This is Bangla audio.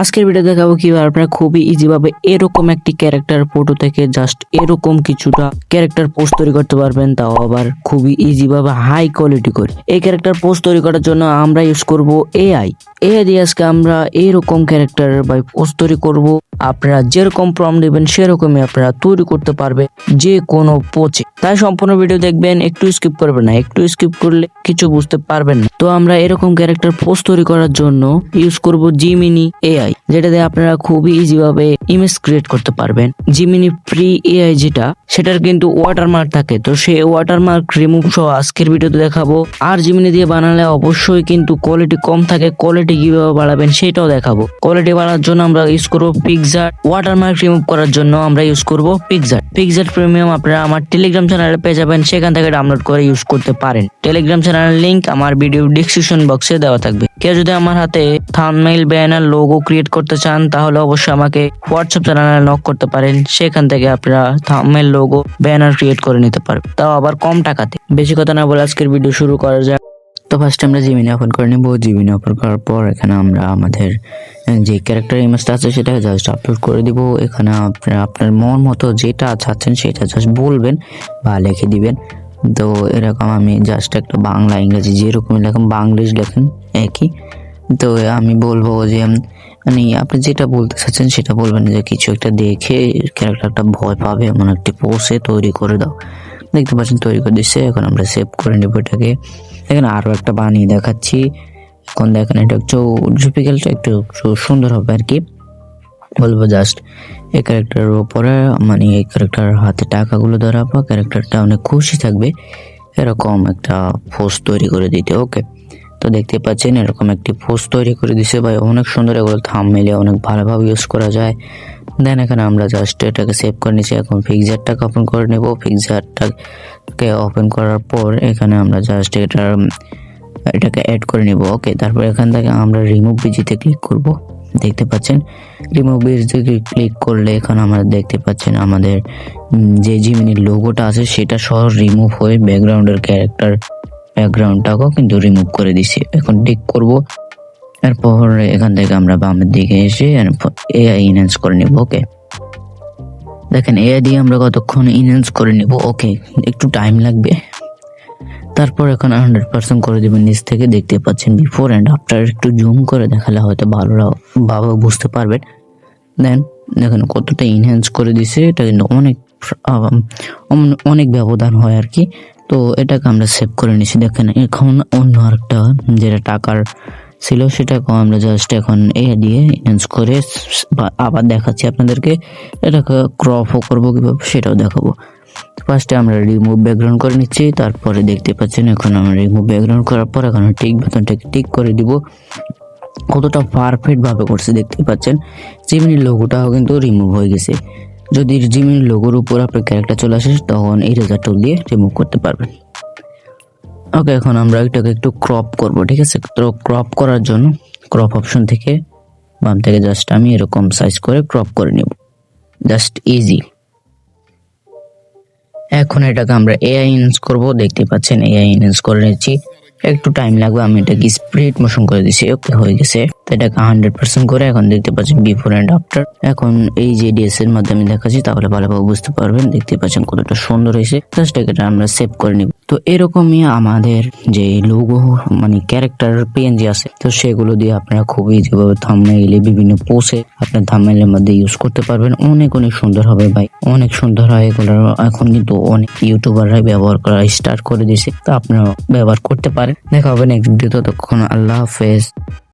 আজকের ভিডিও দেখাবো কীভাবে আপনারা খুবই ইজি ভাবে এরকম একটি ক্যারেক্টার ফটো থেকে জাস্ট এরকম কিছুটা ক্যারেক্টার পোস্ট তৈরি করতে পারবেন, তাও আবার খুবই ইজি ভাবে হাই কোয়ালিটি করে। এই ক্যারেক্টার পোস্ট তৈরি করার জন্য আমরা ইউজ করব এআই এআই দিয়ে আজকে আমরা এরকম ক্যারেক্টার বা পোস্ট তৈরি করব। আপনারা যেরকম প্রম নেবেন, সেরকমই আপনারা তৈরি করতে পারবে যে কোনো পোচে। তাই সম্পূর্ণ ভিডিও দেখবেন, একটু স্কিপ করবেন না। একটু স্কিপ করলে কিছু বুঝতে পারবেন না। তো আমরা এরকম ক্যারেক্টার পোস্ট তৈরি করার জন্য ইউজ করব জিমিনি এআই যেটা দিয়ে আপনারা খুবই ইজি ভাবে ইমেজ ক্রিয়েট করতে পারবেন। জিমিনি ফ্রি এআই যেটা, সেটার কিন্তু ওয়াটারমার্ক থাকে। তো সেই ওয়াটারমার্ক রিমুভ সহ আজকের ভিডিওতে দেখাবো। আর জিমিনি দিয়ে বানালে অবশ্যই কিন্তু কোয়ালিটি কম থাকে। কোয়ালিটি কীভাবে বাড়াবেন সেটাও দেখাবো। কোয়ালিটি বাড়ার জন্য আমরা ইউজ করব পিকজার ওয়াটারমার্ক রিমুভ করার জন্য আমরা ইউজ করব পিকজার পিকজার প্রিমিয়াম আপনারা আমার টেলিগ্রাম চ্যানেলে পেয়ে যাবেন, সেখান থেকে ডাউনলোড করে ইউজ করতে পারেন। টেলিগ্রাম চ্যানেলের লিংক আমার ভিডিও ডিসক্রিপশন বক্সে দেওয়া থাকবে। কেউ যদি আমার হাতে থাম্বনেইল ব্যানার লোগো ক্রিয়েট করতে চান, তাহলে অবশ্যই আমাকে হোয়াটসঅ্যাপ চ্যানেলে নক করতে পারেন। সেখান থেকে আপনারা থাম্বনেইল লোগো ব্যানার ক্রিয়েট করে নিতে পারবেন। তাও আবার কম টাকাতে। বেশি কথা না বলে আজকের ভিডিও শুরু করা যাক। তো ফার্স্ট আমরা জিমিনি ওপেন করে নেব। জিমিনি ওপেন করার পর এখানে আমরা আমাদের যে ক্যারেক্টার ইমেজটা আছে সেটা জাস্ট আপলোড করে দিব। এখানে আপনার আপনার মন মতো যেটা চাচ্ছেন সেটা জাস্ট বলবেন বা লিখে দিবেন। তো এরকম আমি জাস্ট একটা বাংলা ইংরেজি যেরকম লেখেন, বাংলিশ লেখেন, একই। তো আমি বলব যে মানে আপনি যেটা বলতে চাচ্ছেন সেটা বলবেন যে, কিছু একটা দেখে ক্যারেক্টারটা ভয় পাবে, এমন একটি পোষে তৈরি করে দাও। দেখতে পাচ্ছেন, তৈরি করে দিচ্ছে। এখন আমরা সেভ করে নেব এটাকে। এখানে আরও একটা বানিয়ে দেখাচ্ছি। এখন দেখেন এটা একটু জুপিক্যালটা একটু সুন্দর হবে আর কি। বলব জাস্ট এই ক্যারেক্টারের ওপরে মানে এই ক্যারেক্টার হাতে টাকাগুলো ধরাবো ক্যারেক্টারটা অনেক খুশি থাকবে। এরকম একটা পোস্ট তৈরি করে দিতে ওকে তো দেখতে পাচ্ছেন এরকম একটি পোস্ট তৈরি করে দিছে ভাই। অনেক সুন্দর এগুলো থাম মেলে অনেক ভালোভাবে ইউজ করা যায়। দেন এখানে আমরা জাস্ট এটাকে সেভ করে নিচ্ছি। এখন ফিক্সারটাকে ওপেন করে নেব। ফিক্সারটাকে ওপেন করার পর এখানে আমরা জাস্ট এটার এটাকে অ্যাড করে নিব। ওকে তারপর এখান থেকে আমরা রিমুভ বিজিতে ক্লিক করব। দেখতে পাচ্ছেন? রিমুভ বিজিতে ক্লিক করলে এখন আমরা দেখতে পাচ্ছেন আমাদের যে জিমিনির লোগোটা আছে, সেটা সহ রিমুভ হয়ে ব্যাকগ্রাউন্ডের ক্যারেক্টার ব্যাকগ্রাউন্ডটাকেও কিন্তু রিমুভ করে দিছি এখন টিক করব। এরপর এখান থেকে আমরা বামের দিকে এসে এআই ইনহ্যান্স করে নিব ওকে দেখেন এআই দিয়ে আমরা কতক্ষণ ইনহ্যান্স করে নিব ওকে একটু টাইম লাগবে। তারপর এখন হান্ড্রেড পার্সেন্ট করে দেবেন নিচ থেকে, দেখতে পাচ্ছেন বিফোর অ্যান্ড আফটার একটু জুম করে দেখালে হয়তো ভালো বাবা বুঝতে পারবেন। দেন দেখেন কতটা ইনহ্যান্স করে দিছে, এটা কিন্তু অনেক অনেক ব্যবধান হয় আর কি। তো এটাকে আমরা সেভ করে নিছি। দেখেন, এখন অন্য আরেকটা, যেটা টাকার ছিল সেটাকেও আমরা জাস্ট এখন এ দিয়ে ইনহ্যান্স করে আবার দেখাচ্ছি আপনাদেরকে। এটাকে ক্রপও করব কীভাবে সেটাও দেখাবো। ফার্স্টে আমরা রিমুভ ব্যাকগ্রাউন্ড করে নিচ্ছি, তারপরে দেখতে পাচ্ছেন এখন আমরা রিমুভ ব্যাকগ্রাউন্ড করার পর এখন টিক বেতনটাকে টিক করে দিব। কতটা পারফেক্ট ভাবে করছে দেখতে পাচ্ছেন। জিমিনির লোগোটাও কিন্তু রিমুভ হয়ে গেছে। যদি জিমিনির লোগোর উপর আপনার ক্যারেক্টার চলে আসে, তখন এই রেজার টুল দিয়ে রিমুভ করতে পারবেন। ওকে এখন আমরা এটাকে একটু ক্রপ করব, ঠিক আছে? তো ক্রপ করার জন্য ক্রপ অপশন থেকে বাম থেকে জাস্ট আমি এরকম সাইজ করে ক্রপ করে নিব। জাস্ট ইজি এখন এটাকে আমরা এআই ইনস করব, দেখতে পাচ্ছেন এআই ইনস করে নিচ্ছি। একটু টাইম লাগবে, আমি এটাকে স্প্রিড মোশন করে দিছি ওকে হয়ে গেছে। তো এটাকে হান্ড্রেড পার্সেন্ট করে এখন দেখতে পাচ্ছেন বিফোর অ্যান্ড আফটার এখন এই যে ডিএস এর মাধ্যমে দেখাচ্ছি, তাহলে ভালোভাবে বুঝতে পারবেন, দেখতে পাচ্ছেন কতটা সুন্দর হয়েছে। জাস্ট এটা আমরা সেভ করে নিব। তো এরকমই আমাদের যে লোগো মানে ক্যারেক্টার পিএনজি আছে, তো সেগুলো দিয়ে আপনারা খুবই যেভাবে থামনেইলে বিভিন্ন পোস্টে আপনার থামনেইলের মধ্যে ইউজ করতে পারবেন। অনেক অনেক সুন্দর হবে ভাই। অনেক সুন্দর হয় এগুলো এখন কিন্তু অনেক ইউটিউবাররাই ব্যবহার করা স্টার্ট করে দিয়েছে। তো আপনারা ব্যবহার করতে পারেন। দেখা হবে নেক্সট ভিডিও ততক্ষণ আল্লাহ হাফেজ।